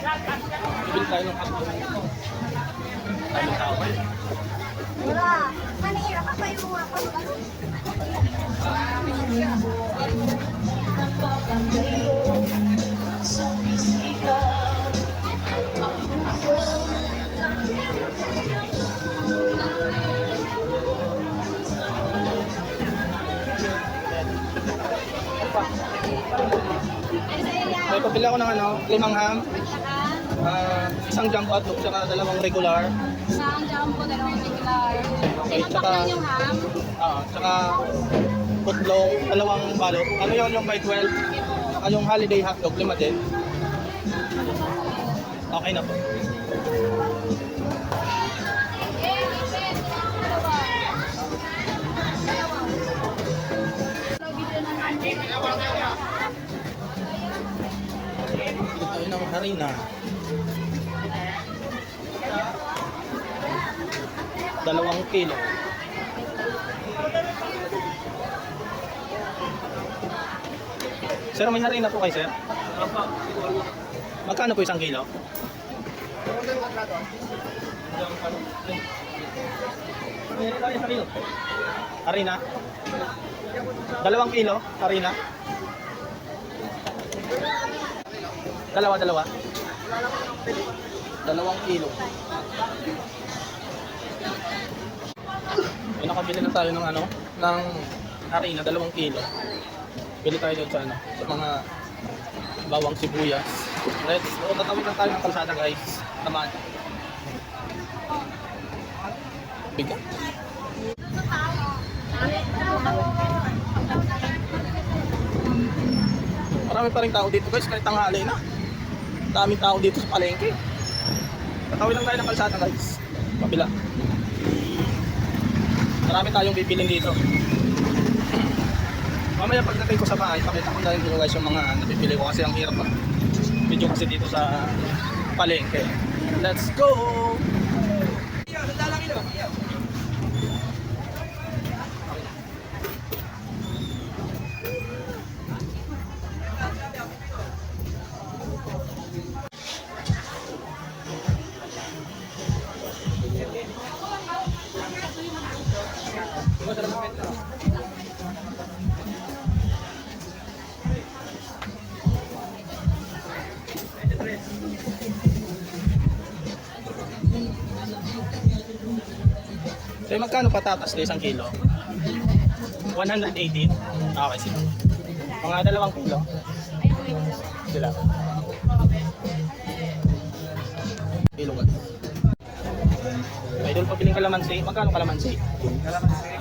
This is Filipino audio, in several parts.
Bibili tayo ng hotdog. Tayo tao. Wala. Manira pa pa yung mga May ako ng ano, limang ham, ah, isang jumbo hotdog, saka dalawang regular. Isang jumbo, dalawang regular. Okay, tsaka- pack lang yung ham? Ah, saka putlong, dalawang balot. Ano yun yung by 12? Saka yung holiday hotdog, lima din. Okay na po. Tayo ng harina. Dalawang kilo. Sir, may harina po kayo, sir? Magkano po isang kilo? Harina? Dalawang kilo? Harina? Dalawa, dalawa? Dalawang kilo. Ay, nakabili na tayo ng ano, ng harina, dalawang kilo. Bili tayo doon sa ano, sa mga bawang sibuyas. Let's go, tatawid lang tayo ng kalsada guys. Tamaan. Bigat. Marami pa rin tao dito guys, kahit tanghali na. Daming tao dito sa palengke. Tatawid lang tayo ng kalsada guys. Kabila. Marami tayong bibilin dito. Mamaya pagdating ko sa bahay, pakita ko na rin guys yung mga nabibili ko kasi ang hirap pa. Video kasi dito sa palengke. Let's go! So yung magkano patatas na isang kilo? 180. Okay, sige. Mga dalawang kilo. Sila. Kilo? May doon pabiling kalamansi. Magkano kalamansi? Okay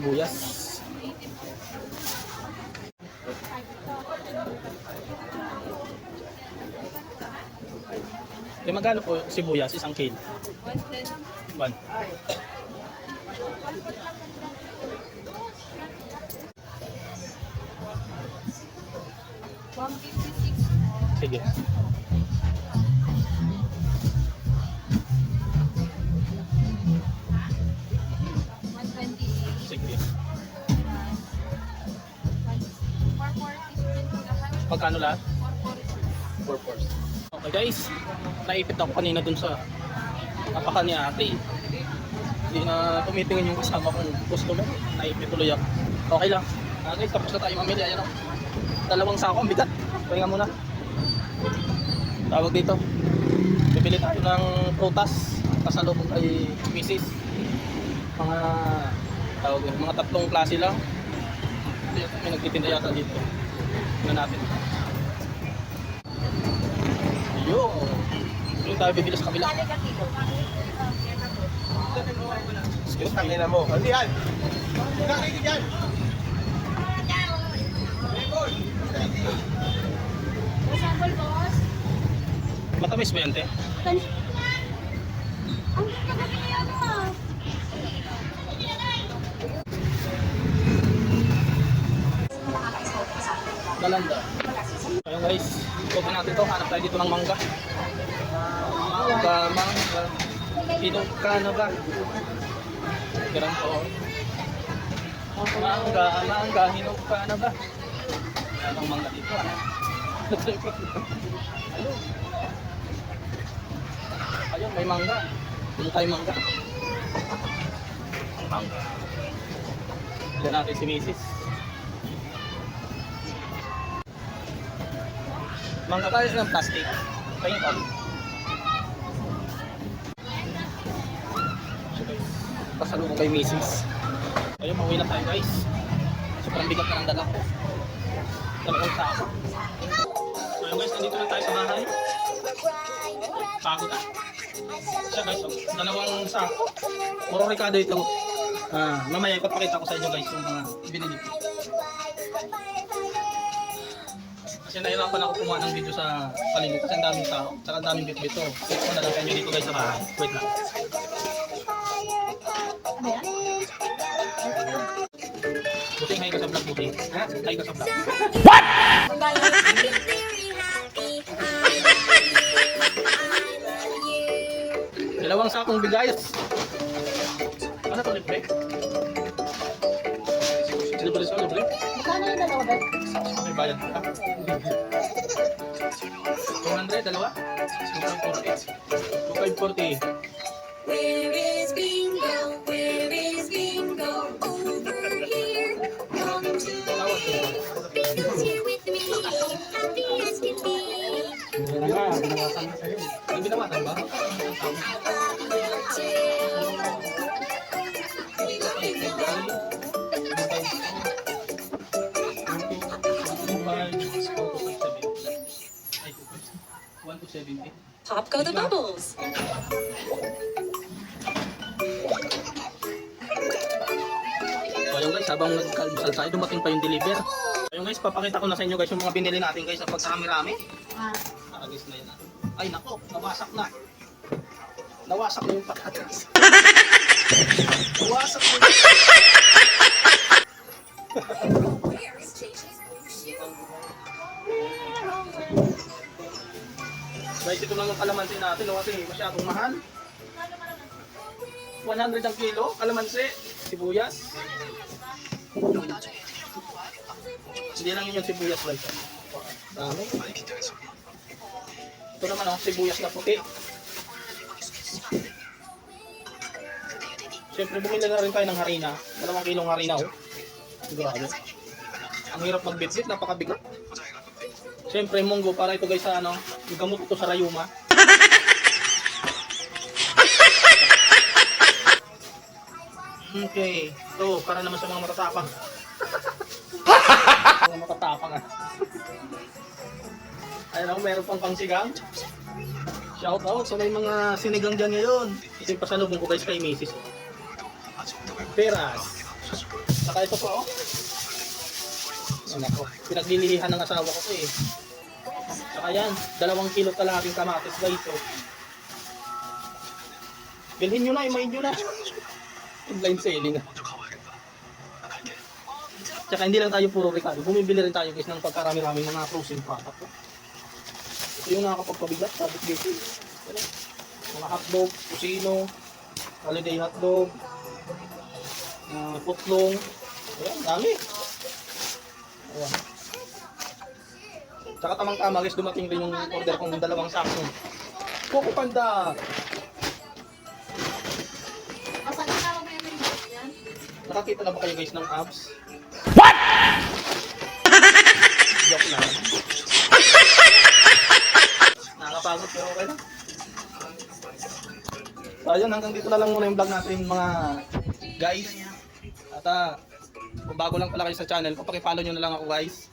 sibuyas. Eh, magkano po sibuyas isang kilo? One. Sige. Magkano lahat? 4 fours. Okay guys, naipit ako kanina dun sa napaka ni ate. Hindi na tumitingin yung kasama kong customer. Naipit tuloy ako. Okay lang. Ah, guys, tapos na tayo mamili. Ayan o. Dalawang sako, ang bigat. Pahinga muna. Tawag dito. Bibili tayo ng prutas. Kasalubong kay Mrs. Mga tawag mga tatlong klase lang. May nagtitinda yata dito. Tingnan natin. Yo. Yung tayo bibili sa kabila. Excuse me. Mo. Hindi yan. Nakikita yan. Sample, boss. Matamis ba yan, te? Ang kagagaya mo ah. Malanda. Ayun guys, open natin to. Hanap tayo dito ng mangga. Mangga, mangga. Hinog ka na ba? Ganun po. Mangga, mangga, hinog ka na ba? Bang mangga dito ah. Ayun. Ayun, may mangga. Dito tayo mangga. Mangga. Diyan natin si Mrs. Mangga tayo ng plastic. Kaya pa. Pasalubong kay Mrs. Ayun, mauwi na tayo guys. Sobrang bigat na ng dala ko. Dalawang sako. So ayun guys, nandito na tayo sa bahay. Pagod ah. Siya guys, oh, dalawang sako. Puro Ricardo ito. Ah, mamaya ipapakita ko sa inyo guys yung mga binili ko. Kasi nahirapan ako kumuha ng video sa paligid kasi ang daming tao, tsaka ang daming bit-bit to. Ito na lang kanyo dito guys sa bahay. Wait lang. Buti ngayon ka sa vlog, buti. Ha? Ngayon ka sa vlog. Dalawang sakong bigayas. Ano to? Libre May bayad ka. 200, dalawa? 240. 240. Where is bingo? Where is bingo? Over here. Come to bingo's here with me. Happy as can be. Sa'yo. Ano binawasan ba? One to seventy. Pop go the bubbles. So ayun guys, habang nagkalmusal tayo, dumating pa yung deliver. Ayun guys, papakita ko na sa inyo guys yung mga binili natin guys sa pagkarami-rami. Ah. Nakagis na yun ah. Ay nako, nawasak na. Nawasak na yung patatas. nawasak na yung Where Guys, ito lang yung kalamansi natin no, kasi masyadong mahal. 100 ang kilo, kalamansi, sibuyas. Hindi lang yun yung sibuyas guys. Dami. Ito naman ang sibuyas na puti. Siyempre bumili na rin tayo ng harina. Dalawang kilong harina oh. Grabe. Ang hirap magbitbit, napakabigat. Siyempre munggo para ito guys sa ano, gamot ito sa rayuma. Okay. Ito, para naman sa mga matatapang. mga matatapang ah. Ayun ako, meron pang pangsigang. Shout out sa may mga sinigang dyan ngayon. Kasi pasalubong ko guys kay Mrs. Peras. Saka ito pa oh. Ano ko, pinaglilihan ng asawa ko to eh. Saka yan, dalawang kilo kalahating kamatis guys oh. Bilhin nyo na, imayin nyo na. Online selling. Tsaka hindi lang tayo puro Ricardo. Bumibili rin tayo guys ng pagkarami-rami mga frozen product. Ito yung nakakapagpabigat, sabit dito. Mga hotdog, kusino, holiday hotdog, uh, putlong. Ayan, dami. Ayan. Tsaka tamang tama guys, dumating rin yung order kong dalawang sakong. Coco Panda! Nakakita na ba kayo guys ng abs? What? Joke lang. Nakakapagod pero okay lang. So ayun, hanggang dito na lang muna yung vlog natin mga guys. At ah, kung bago lang pala kayo sa channel, pakipollow nyo na lang ako guys.